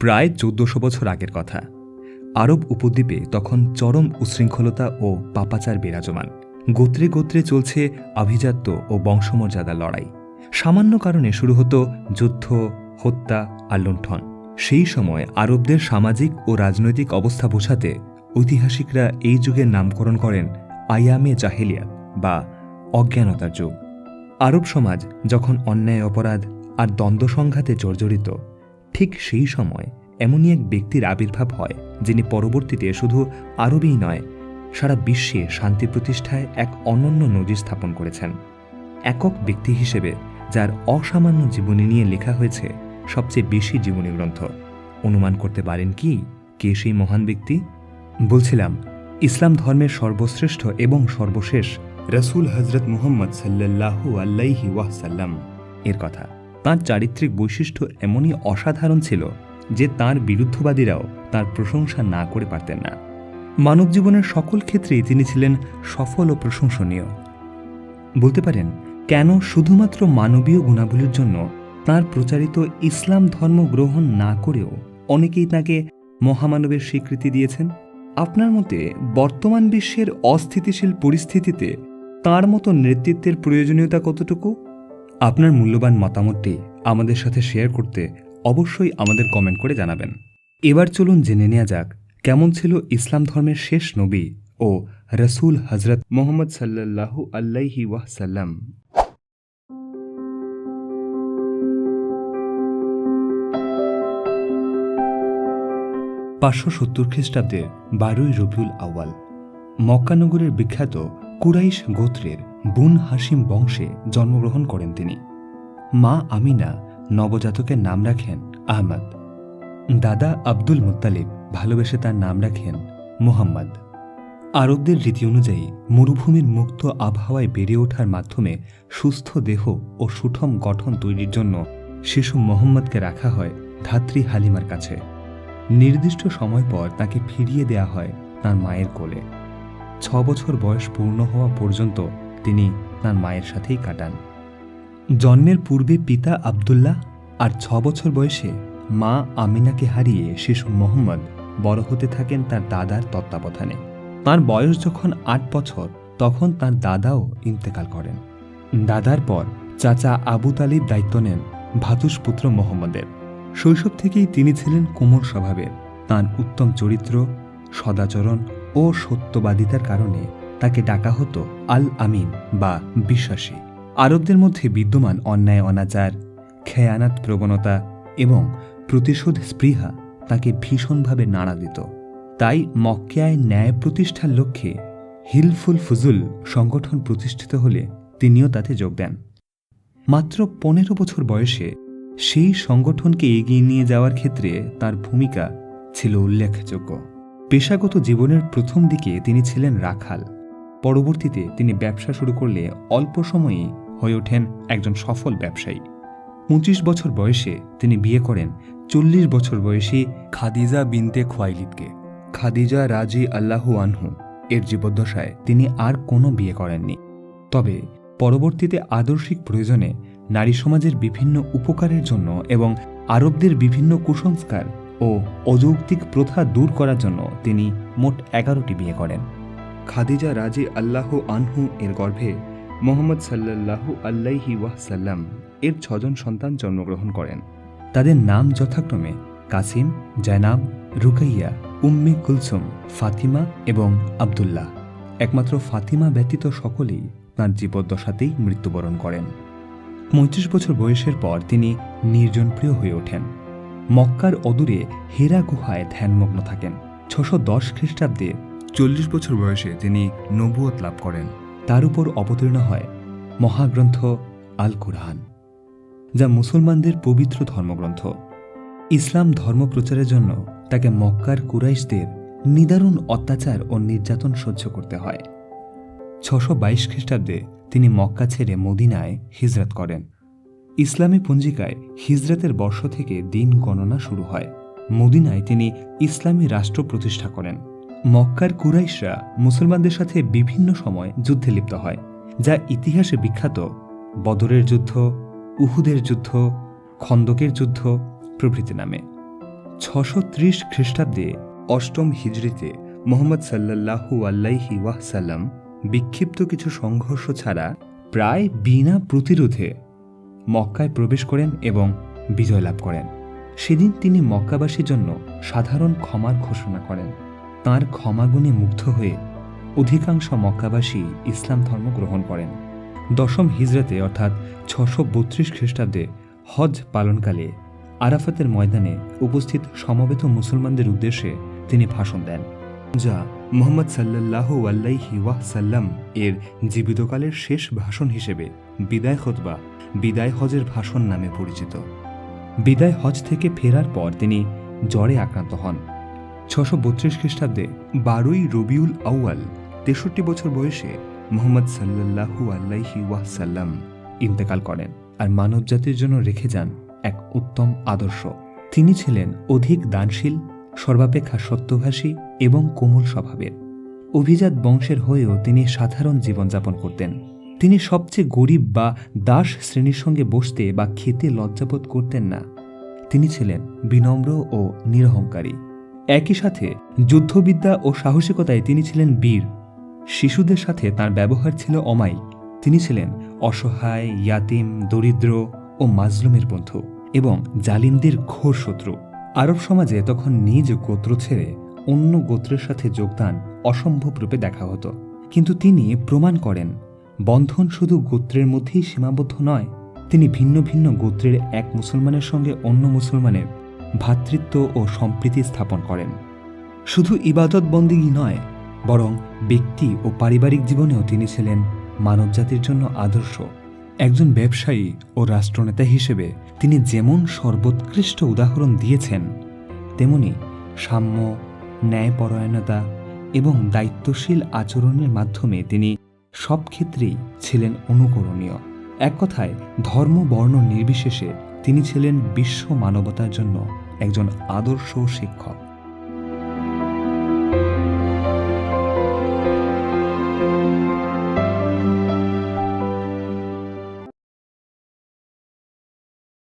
প্রায় চোদ্দশো বছর আগের কথা। আরব উপদ্বীপে তখন চরম উশৃঙ্খলতা ও পাপাচার বিরাজমান। গোত্রে গোত্রে চলছে আভিজাত্য ও বংশমর্যাদা লড়াই। সামান্য কারণে শুরু হতো যুদ্ধ, হত্যা আর লুণ্ঠন। সেই সময় আরবদের সামাজিক ও রাজনৈতিক অবস্থা বোঝাতে ঐতিহাসিকরা এই যুগের নামকরণ করেন আয়ামে জাহেলিয়া বা অজ্ঞানতার যুগ। আরব সমাজ যখন অন্যায়, অপরাধ আর দ্বন্দ্ব সংঘাতে জর্জরিত ঠিক সেই সময় এমনই এক ব্যক্তির আবির্ভাব হয়, যিনি পরবর্তীতে শুধু আরবেই নয়, সারা বিশ্বে শান্তি প্রতিষ্ঠায় এক অনন্য নজির স্থাপন করেছেন। একক ব্যক্তি হিসেবে, যার অসামান্য জীবনী নিয়ে লেখা হয়েছে সবচেয়ে বেশি জীবনী গ্রন্থ। অনুমান করতে পারেন কি, কে সেই মহান ব্যক্তি? বলছিলাম, ইসলাম ধর্মের সর্বশ্রেষ্ঠ এবং সর্বশেষ রসুল হজরত মুহম্মদ সাল্লাল্লাহু আল্লাইহি ওয়াসাল্লাম। এর কথা। তাঁর চারিত্রিক বৈশিষ্ট্য এমনই অসাধারণ ছিল যে তার বিরুদ্ধবাদীরাও তার প্রশংসা না করে পারতেন না। মানব জীবনের সকল ক্ষেত্রেই তিনি ছিলেন সফল ও প্রশংসনীয়। বলতে পারেন, কেন শুধুমাত্র মানবীয় গুণাবলীর জন্য তার প্রচারিত ইসলাম ধর্ম গ্রহণ না করেও অনেকেই তাকে মহামানবের স্বীকৃতি দিয়েছেন? আপনার মতে বর্তমান বিশ্বের অস্থিতিশীল পরিস্থিতিতে তার মতো নেতৃত্বের প্রয়োজনীয়তা কতটুকু? আপনার মূল্যবান মতামতটি আমাদের সাথে শেয়ার করতে অবশ্যই আমাদের কমেন্ট করে জানাবেন। এবার চলুন জেনে নেওয়া যাক, কেমন ছিল ইসলাম ধর্মের শেষ নবী ও রসুল হজরত মোহাম্মদ সাল্লাল্লাহু আল্লাইহি ওয়াসাল্লাম। পাঁচশো সত্তর খ্রিস্টাব্দের বারোই রবিউল আউয়াল মক্কানগরের বিখ্যাত কুরাইশ গোত্রের বুন হাসিম বংশে জন্মগ্রহণ করেন তিনি। মা আমিনা নবজাতকের নাম রাখেন আহমদ। দাদা আব্দুল মুত্তালিব ভালোবেসে তার নাম রাখেন মুহাম্মদ। আরবদের রীতি অনুযায়ী মরুভূমির মুক্ত আবহাওয়ায় বেড়ে ওঠার মাধ্যমে সুস্থ দেহ ও সুঠম গঠন তৈরির জন্য শিশু মোহাম্মদকে রাখা হয় ধাত্রী হালিমার কাছে। নির্দিষ্ট সময় পর তাকে ফিরিয়ে দেয়া হয় তার মায়ের কোলে। ছ বছর বয়স পূর্ণ হওয়া পর্যন্ত তিনি তার মায়ের সাথেই কাটান। জন্মের পূর্বে পিতা আবদুল্লাহ আর ছ বছর বয়সে মা আমিনাকে হারিয়ে শিশু মোহাম্মদ বড় হতে থাকেন তার দাদার তত্ত্বাবধানে। তার বয়স যখন আট বছর, তখন তার দাদাও ইন্তেকাল করেন। দাদার পর চাচা আবু তালিব দায়িত্ব নেন ভাতুষপুত্র মোহাম্মদের। শৈশব থেকেই তিনি ছিলেন কোমল স্বভাবের। তার উত্তম চরিত্র, সদাচরণ ও সত্যবাদিতার কারণে তাকে ডাকা হতো আল আমিন বা বিশ্বাসী। আরবদের মধ্যে বিদ্যমান অন্যায়, অনাচার, খেয়ানাত প্রবণতা এবং প্রতিশোধ স্পৃহা তাকে ভীষণভাবে নাড়া দিত। তাই মক্কেয়ায় ন্যায় প্রতিষ্ঠার লক্ষ্যে হিলফুল ফুজুল সংগঠন প্রতিষ্ঠিত হলে তিনিও তাতে যোগ দেন। মাত্র পনেরো বছর বয়সে সেই সংগঠনকে এগিয়ে নিয়ে যাওয়ার ক্ষেত্রে তার ভূমিকা ছিল উল্লেখযোগ্য। পেশাগত জীবনের প্রথম দিকে তিনি ছিলেন রাখাল। পরবর্তীতে তিনি ব্যবসা শুরু করলে অল্প সময়েই হয়ে ওঠেন একজন সফল ব্যবসায়ী। পঁচিশ বছর বয়সে তিনি বিয়ে করেন, চল্লিশ বছর বয়সী খাদিজা বিনতে খোয়াইলিদকে। খাদিজা রাজি আল্লাহু আনহু, এর জীবদ্দশায় তিনি আর কোনো বিয়ে করেননি। তবে পরবর্তীতে আদর্শিক প্রয়োজনে নারী সমাজের বিভিন্ন উপকারের জন্য এবং আরবদের বিভিন্ন কুসংস্কার ও অযৌক্তিক প্রথা দূর করার জন্য তিনি মোট এগারোটি বিয়ে করেন। খাদিজা রাজি আল্লাহ আনহু এর গর্ভে মোহাম্মদ সাল্লাল্লাহু আল্লাইহি ওয়াসাল্লাম এর ছজন সন্তান জন্মগ্রহণ করেন। তাদের নাম যথাক্রমে কাসিম, জয়নাব, রুকাইয়া, উম্মে কুলসুম, ফাতিমা এবং আবদুল্লাহ। একমাত্র ফাতিমা ব্যতীত সকলেই তাঁর জীবদ্দশাতেই মৃত্যুবরণ করেন। পঁয়ত্রিশ বছর বয়সের পর তিনি নির্জনপ্রিয় হয়ে ওঠেন। মক্কার অদূরে হেরা গুহায় ধ্যানমগ্ন থাকেন। ছশো দশ খ্রিস্টাব্দে চল্লিশ বছর বয়সে তিনি নবুয়ত লাভ করেন। তার উপর অবতীর্ণ হয় মহাগ্রন্থ আল কুরআন, যা মুসলমানদের পবিত্র ধর্মগ্রন্থ। ইসলাম ধর্ম প্রচারের জন্য তাকে মক্কার কুরাইশদের নিদারুণ অত্যাচার ও নির্যাতন সহ্য করতে হয়। ছশো বাইশ খ্রিস্টাব্দে তিনি মক্কা ছেড়ে মদিনায় হিজরত করেন। ইসলামী পঞ্জিকায় হিজরতের বর্ষ থেকে দিন গণনা শুরু হয়। মদিনায় তিনি ইসলামী রাষ্ট্র প্রতিষ্ঠা করেন। মক্কার কুরাইশরা মুসলমানদের সাথে বিভিন্ন সময় যুদ্ধে লিপ্ত হয়, যা ইতিহাসে বিখ্যাত। বদরের যুদ্ধ, উহুদের যুদ্ধ, খন্দকের যুদ্ধ প্রভৃতি নামে। ছশো ত্রিশ খ্রিস্টাব্দে অষ্টম হিজড়িতে মোহাম্মদ সাল্লাল্লাহু আল্লাইহি ওয়াসাল্লাম বিক্ষিপ্ত কিছু সংঘর্ষ ছাড়া প্রায় বিনা প্রতিরোধে মক্কায় প্রবেশ করেন এবং বিজয় লাভ করেন। সেদিন তিনি মক্কাবাসীর জন্য সাধারণ ক্ষমার ঘোষণা করেন। তাঁর ক্ষমাগুণে মুগ্ধ হয়ে অধিকাংশ মক্কাবাসী ইসলাম ধর্ম গ্রহণ করেন। দশম হিজরাতে, অর্থাৎ ছশো বত্রিশ খ্রিস্টাব্দে হজ পালনকালে আরাফাতের ময়দানে উপস্থিত সমবেত মুসলমানদের উদ্দেশ্যে তিনি ভাষণ দেন। যা মোহাম্মদ সাল্লাহ আল্লাইহি ওয়াসাল্লাম এর জীবিতকালের শেষ ভাষণ হিসেবে বিদায় খতবা, বিদায় হজের ভাষণ নামে পরিচিত। বিদায় হজ থেকে ফেরার পর তিনি জ্বরে আক্রান্ত হন। ছশো বত্রিশ খ্রিস্টাব্দে বারোই রবিউল আউয়াল, তেষট্টি বছর বয়সে মোহাম্মদ সাল্লাহু আল্লাহি ওয়াসাল্লাম ইন্তেকাল করেন আর মানবজাতির জন্য রেখে যান এক উত্তম আদর্শ। তিনি ছিলেন অধিক দানশীল, সর্বাপেক্ষা সত্যভাষী এবং কোমল স্বভাবের। অভিজাত বংশের হয়েও তিনি সাধারণ জীবনযাপন করতেন। তিনি সবচেয়ে গরিব বা দাস শ্রেণির সঙ্গে বসতে বা খেতে লজ্জাবোধ করতেন না। তিনি ছিলেন বিনম্র ও নিরহংকারী। একই সাথে যুদ্ধবিদ্যা ও সাহসিকতায় তিনি ছিলেন বীর। শিশুদের সাথে তার ব্যবহার ছিল অমায়িক। তিনি ছিলেন অসহায়, ইয়াতিম, দরিদ্র ও মাজলুমের বন্ধু এবং জালিমদের ঘোর শত্রু। আরব সমাজে তখন নিজ গোত্র ছেড়ে অন্য গোত্রের সাথে যোগদান অসম্ভব রূপে দেখা হতো। কিন্তু তিনি প্রমাণ করেন, বন্ধন শুধু গোত্রের মধ্যেই সীমাবদ্ধ নয়, তিনি ভিন্ন ভিন্ন গোত্রের এক মুসলমানের সঙ্গে অন্য মুসলমানের ভ্রাতৃত্ব ও সম্প্রীতি স্থাপন করেন। শুধু ইবাদত বন্দিগি নয়, বরং ব্যক্তি ও পারিবারিক জীবনেও তিনি ছিলেন মানবজাতির জন্য আদর্শ। একজন ব্যবসায়ী ও রাষ্ট্রনেতা হিসেবে তিনি যেমন সর্বোৎকৃষ্ট উদাহরণ দিয়েছেন, তেমনি সাম্য, ন্যায়পরায়ণতা এবং দায়িত্বশীল আচরণের মাধ্যমে তিনি সব ক্ষেত্রেই ছিলেন অনুকরণীয়। এক কথায় ধর্ম, বর্ণ নির্বিশেষে তিনি ছিলেন বিশ্ব মানবতার জন্য একজন আদর্শ শিক্ষক।